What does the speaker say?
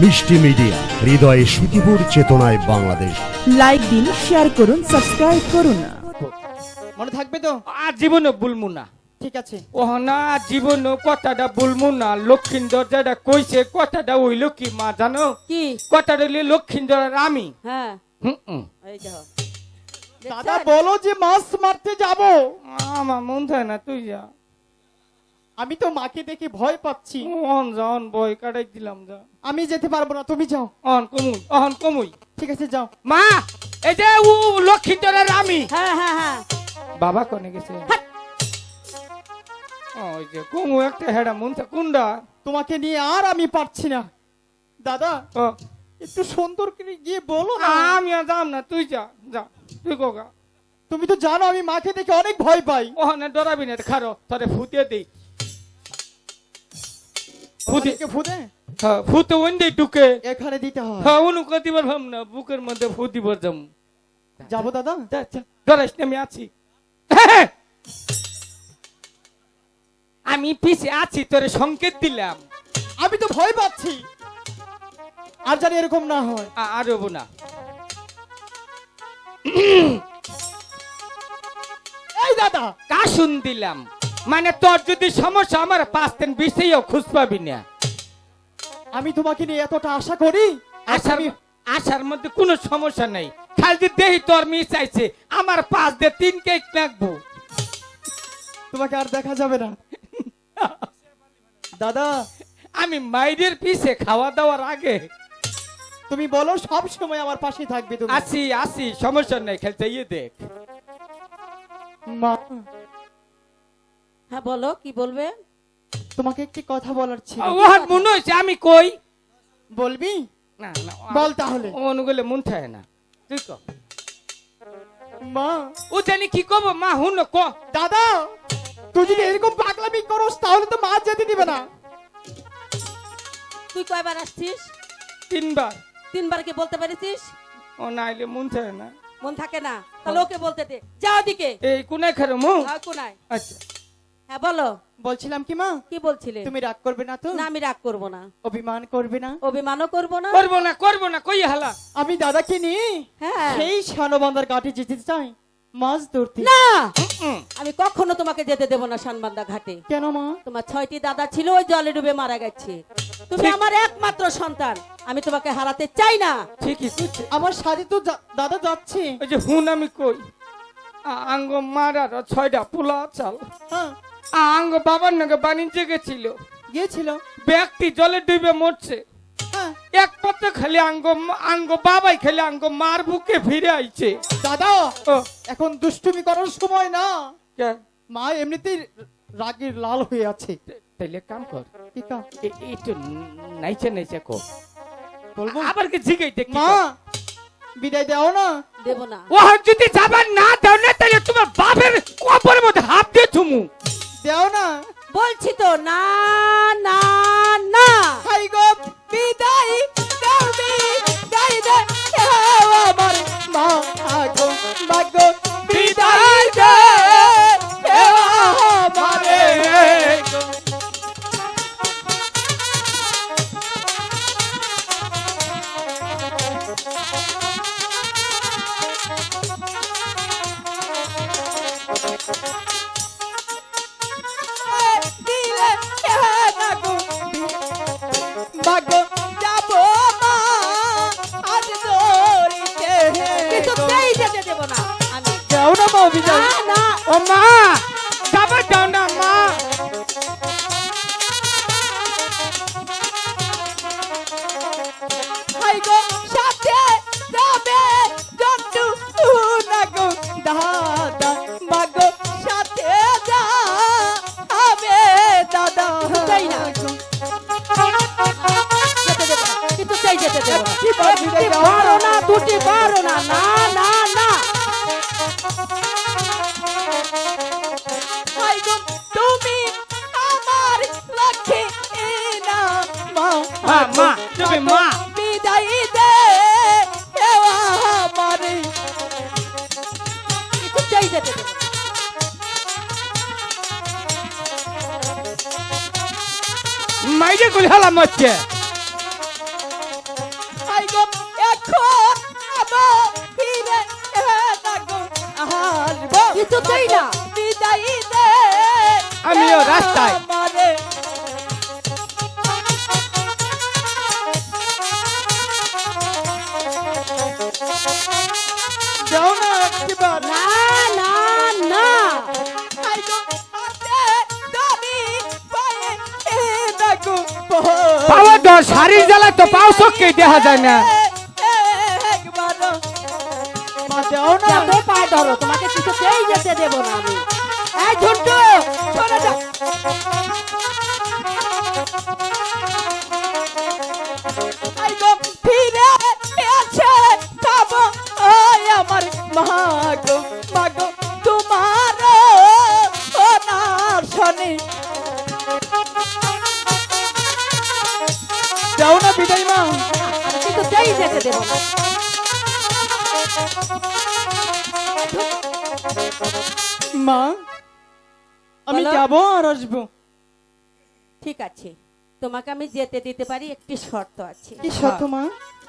মিষ্টি মিডিয়া হৃদয়ে সুখীপুর চেতনায় বাংলাদেশ। লাইক দিন শেয়ার করুন সাবস্ক্রাইব করুন। মনে থাকবে তো? আর জীবনে বলমু না। ঠিক আছে। ও না জীবনে কথাটা বলমু না। লক্ষিন্দর যেটা কইছে কথাটা হইল কি মা জানো? কি? কথাটা হইলে লক্ষিন্দর আর আমি। হ্যাঁ। হুম, দাদা বলো যে মাছ মারতে যাব। আমার মন না তুই যা। আমি তো মাকে দেখে ভয় পাচ্ছি। অন যা অন বই কাটাই দিলাম যা। আমি যেতে পারব না তুমি যাও। অন কমুই অহন কমুই। ঠিক আছে যাও। মা এই যে উ লক্ষিন্দর আর আমি হ্যাঁ হ্যাঁ হ্যাঁ। বাবা কোনে গেছে? ওই যে কমু একটা হেডা মন থাকে কুন্ডা। তোমাকে নিয়ে আর আমি পারছি না। দাদা ও। একটু সুন্দর করে গিয়ে বলো না। আমি আর যাম না তুই যা যা তুই কোকা তুমি তো জানো আমি মাকে দেখে অনেক ভয় পাই। ওখানে ডরাবি না খারো তোরে ফুটিয়ে দেই। ফুদে হ্যাঁ ফুটে ওইন্দেই ঢুকে এখানে দিতে হয়। হ্যাঁ অনু কতি পারবাম না বুকের মধ্যে ফুটি যাম। যাব দাদা? যা যা ডরাইস আমি আছি। আমি পিছে আছি তোরে সংকেত দিলাম। আমি তো ভয় পাচ্ছি। আর জানি এরকম না হয়। আর হব না। এই দাদা! কাশুন দিলাম। মানে তোর যদি সমস্যা আমার পাঁচ দিন বিষেও খুঁজ পাবি না। আমি তোমাকে নিয়ে এতটা আশা করি? আর আশার আশার মধ্যে কোনো সমস্যা নাই। খালি দেহি তোর মিস চাইছে আমার পাঁচ দিয়ে তিন কেক নাকবো। তোমাকে আর দেখা যাবে না। দাদা। আমি মাইরের পিছে খাওয়া দাওয়ার আগে। তুমি বলো সব সময় আমার পাশে থাকবে তুমি। আসি আসি সমস্যা নেই খেলতে ইয়ে দেখ। মা। হ্যাঁ বলো কি বলবে? তোমাকে একটি কথা বলার ছিল। ওহার মনে হয়েছে আমি কই? বলবি? না না বল তাহলে। অনুগুলো মন থাকে না। তুই ক। মা। ও জানি কি কব মা হুন ক। দাদা তুই যদি এরকম পাগলামি করস তাহলে তো মা যেতে দিবে না। তুই কয়বার আসছিস? তিনবার। তিনবার কি বলতে পেরেছিস? ও নাইলে মন থাকে না। মন থাকে না। তাহলে ওকে বলতে দে। যাও দিকে এই কোনায় খারো মু? কোনায়। আচ্ছা। হ্যাঁ বলো। বলছিলাম কি মা? কি বলছিলে? তুমি রাগ করবে না তো? না আমি রাগ করব না। অভিমান করবে না? অভিমানও করব না। করব না করব না কই হালা? আমি দাদাকে নিয়ে হ্যাঁ। সেই শানবান্দার ঘাটে যেতে চাই। মাছ ধরতে। না! আমি কখনো তোমাকে যেতে দেব না সানবান্দা ঘাটে। কেন মা? তোমার ছয়টি দাদা ছিল ওই জলে ডুবে মারা গেছে। তুমি আমার একমাত্র সন্তান। আমি তোমাকে হারাতে চাই না। ঠিকই আমার সাথে তো দাদা যাচ্ছে। ওই যে হুন আমি কই? আঙ্গ মারার ছয়টা পোলা চাল। হ্যাঁ। আঙ্গ বাবার নাকি বাণিজ্য গেছিল। গিয়েছিল? ব্যক্তি জলে ডুবে মরছে। হ্যাঁ। একমাত্র খালি আঙ্গ আঙ্গ বাবাই খালি আঙ্গ মার বুকে ফিরে আইছে। দাদা এখন দুষ্টুমি করার সময় না। কে? মা এমনিতেই রাগের লাল হয়ে আছে। তাইলে কাম কর। কি কাম? একটু নাইচে নাইচে কো বলব? আবার কি জিগাই দেখ মা বিদায় দাও না। দেব না। ও যদি যাবার না দাও না দাও না। বলছি তো না না মাগো যাব মা আজ যেতে দেব না। আমি না মা না না। ও মা। দাও পারো না দুটি পারো না না না না তুমি আমার লক্ষ্মী না মা। মা তুমি মা। বিদায় দে আমারে। কিছুতেই যেতে মাইরে গুলি হালাম হচ্ছে কিছুতেই না। বিদায় দে আমিও রাস্তায়। যাও না একবার। না না না। পাওয়া দশ জ্বালায় তো পাও চোখকেই দেখা যায় না। যাবে পা ধরো তোমাকে কিছুতেই যেতে দেব না আমি। এই ঝন্টু চলে যা। আইগো ফিরে আছে ওই আমার মাগো মাগো তোমার শনি যাও না বিদায় মা। কিছুতেই যেতে দেব না। মা আমি যাব আর আসব। ঠিক আছে। তোমাকে আমি যেতে দিতে পারি একটি শর্ত আছে। কি শর্ত মা?